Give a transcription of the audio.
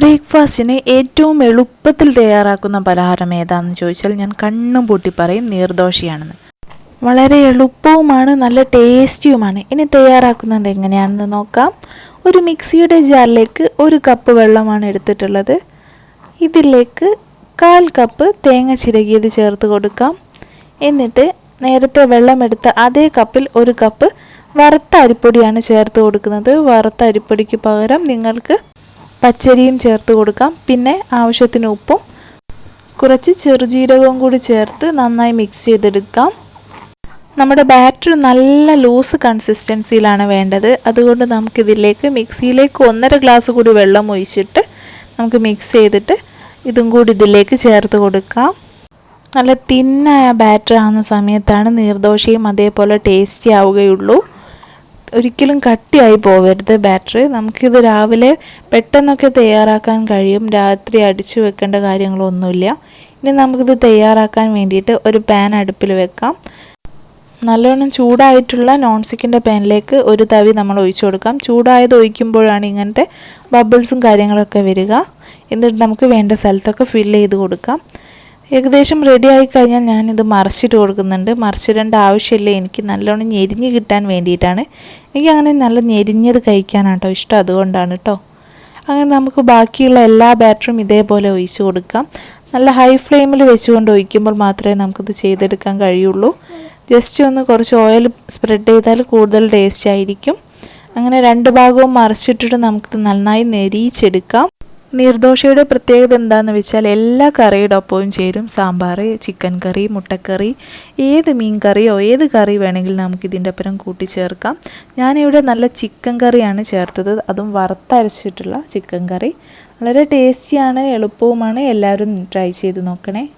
ബ്രേക്ക്ഫാസ്റ്റിന് ഏറ്റവും എളുപ്പത്തിൽ തയ്യാറാക്കുന്ന പലഹാരം ഏതാണെന്ന് ചോദിച്ചാൽ ഞാൻ കണ്ണും പൂട്ടി പറയും നീർദോശയാണെന്ന്. വളരെ എളുപ്പവുമാണ് നല്ല ടേസ്റ്റിയുമാണ്. ഇനി തയ്യാറാക്കുന്നത് എങ്ങനെയാണെന്ന് നോക്കാം. ഒരു മിക്സിയുടെ ജാറിലേക്ക് ഒരു കപ്പ് വെള്ളമാണ് എടുത്തിട്ടുള്ളത്. ഇതിലേക്ക് കാൽ കപ്പ് തേങ്ങ ചിരകിയത് ചേർത്ത് കൊടുക്കാം. എന്നിട്ട് നേരത്തെ വെള്ളമെടുത്ത അതേ കപ്പിൽ ഒരു കപ്പ് വറുത്ത അരിപ്പൊടിയാണ് ചേർത്ത് കൊടുക്കുന്നത്. വറുത്ത അരിപ്പൊടിക്ക് പകരം നിങ്ങൾക്ക് പച്ചരിയും ചേർത്ത് കൊടുക്കാം. പിന്നെ ആവശ്യത്തിന് ഉപ്പും കുറച്ച് ചെറുജീരകവും കൂടി ചേർത്ത് നന്നായി മിക്സ് ചെയ്തെടുക്കാം. നമ്മുടെ ബാറ്റർ നല്ല ലൂസ് കൺസിസ്റ്റൻസിയിലാണ് വേണ്ടത്. അതുകൊണ്ട് നമുക്കിതിലേക്ക് മിക്സിയിലേക്ക് ഒന്നര ഗ്ലാസ് കൂടി വെള്ളം ഒഴിച്ചിട്ട് നമുക്ക് മിക്സ് ചെയ്തിട്ട് ഇതും കൂടി ഇതിലേക്ക് ചേർത്ത് കൊടുക്കാം. നല്ല തിന്നായ ബാറ്റർ ആകുന്ന സമയത്താണ് നീർദോശയും അതേപോലെ ടേസ്റ്റി ആവുകയുള്ളൂ. ഒരിക്കലും കട്ടിയായി പോവരുത്. ബാറ്ററി നമുക്കിത് രാവിലെ പെട്ടെന്നൊക്കെ തയ്യാറാക്കാൻ കഴിയും. രാത്രി അടിച്ചു വെക്കേണ്ട കാര്യങ്ങളൊന്നുമില്ല. ഇനി നമുക്കിത് തയ്യാറാക്കാൻ വേണ്ടിയിട്ട് ഒരു പാൻ അടുപ്പിൽ വെക്കാം. നല്ലവണ്ണം ചൂടായിട്ടുള്ള നോൺ സ്റ്റിക്കിന്റെ പാനിലേക്ക് ഒരു തവി നമ്മൾ ഒഴിച്ചു കൊടുക്കാം. ചൂടായത് ഒഴിക്കുമ്പോഴാണ് ഇങ്ങനത്തെ ബബിൾസും കാര്യങ്ങളൊക്കെ വരിക. എന്നിട്ട് നമുക്ക് വേണ്ട സ്ഥലത്തൊക്കെ ഫില്ല് ചെയ്ത് കൊടുക്കാം. ഏകദേശം റെഡി ആയി കഴിഞ്ഞാൽ ഞാനിത് മറിച്ചിട്ട് കൊടുക്കുന്നുണ്ട്. മറിച്ചിടേണ്ട ആവശ്യമില്ല. എനിക്ക് നല്ലോണം ഞെരിഞ്ഞ് കിട്ടാൻ വേണ്ടിയിട്ടാണ്. എനിക്ക് അങ്ങനെ നല്ല ഞെരിഞ്ഞത് കഴിക്കാനാണ് കേട്ടോ ഇഷ്ടം. അതുകൊണ്ടാണ് കേട്ടോ അങ്ങനെ നമുക്ക് ബാക്കിയുള്ള എല്ലാ ബാറ്ററും ഇതേപോലെ ഒഴിച്ച് കൊടുക്കാം. നല്ല ഹൈ ഫ്ലെയിമിൽ വെച്ചുകൊണ്ട് ഒഴിക്കുമ്പോൾ മാത്രമേ നമുക്കിത് ചെയ്തെടുക്കാൻ കഴിയുള്ളൂ. ജസ്റ്റ് ഒന്ന് കുറച്ച് ഓയിൽ സ്പ്രെഡ് ചെയ്താൽ കൂടുതൽ ടേസ്റ്റ് ആയിരിക്കും. അങ്ങനെ രണ്ട് ഭാഗവും മറിച്ചിട്ടിട്ട് നമുക്കിത് നന്നായി നെരിയിച്ചെടുക്കാം. നീർദോശയുടെ പ്രത്യേകത എന്താണെന്ന് വെച്ചാൽ എല്ലാ കറിയുടെ ഒപ്പവും ചേരും. സാമ്പാർ ചിക്കൻ കറി മുട്ടക്കറി ഏത് മീൻ കറിയോ ഏത് കറി വേണമെങ്കിലും നമുക്ക് ഇതിന്റെ ഒപ്പം കൂട്ടിച്ചേർക്കാം. ഞാനിവിടെ നല്ല ചിക്കൻ കറിയാണ് ചേർത്തത്. അതും വറുത്തരച്ചിട്ടുള്ള ചിക്കൻ കറി. വളരെ ടേസ്റ്റിയാണ് എളുപ്പവുമാണ്. എല്ലാവരും ട്രൈ ചെയ്ത് നോക്കണേ.